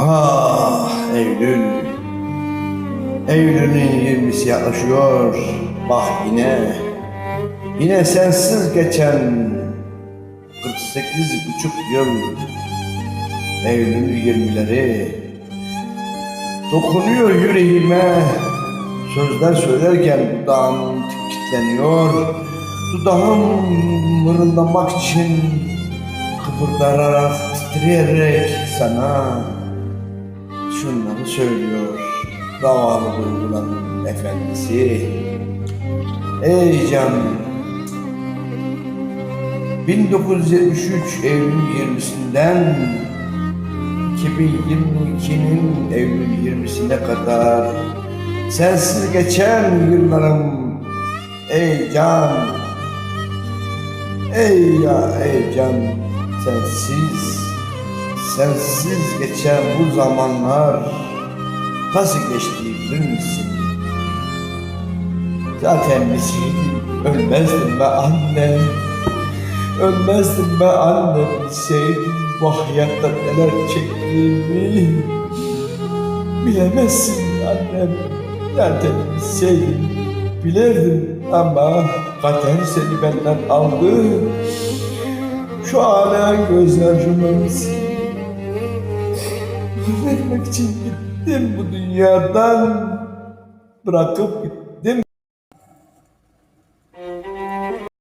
Ah Eylül. Eylül'ün 20'si yaklaşıyor. Bak yine. Yine sensiz geçen 48 buçuk yıl. Eylül 20'leri. Dokunuyor yüreğime. Sözler söylerken dudağım kilitleniyor. Dudağım mırıldamak için kıpırdayarak, titreyerek sana şunları söylüyor. Davalı duyguların efendisi. Ey can! 1973 Eylül 20'sinden 2022'nin Eylül 20'sine kadar sensiz geçen yıllarım ey can ey ya ey can sensiz sensiz geçen bu zamanlar nasıl geçti bilir misin? Zaten bilseydin ölmezdim be anne. Ölmezdim be anne. Bilseydin bu hayatta neler çektiğimi. Bilemezsin annem. Zaten bilseydin bilirdim ama kader seni benden aldı. Şu hala gözlerimi vermek için gittim bu dünyadan. Bırakıp gittim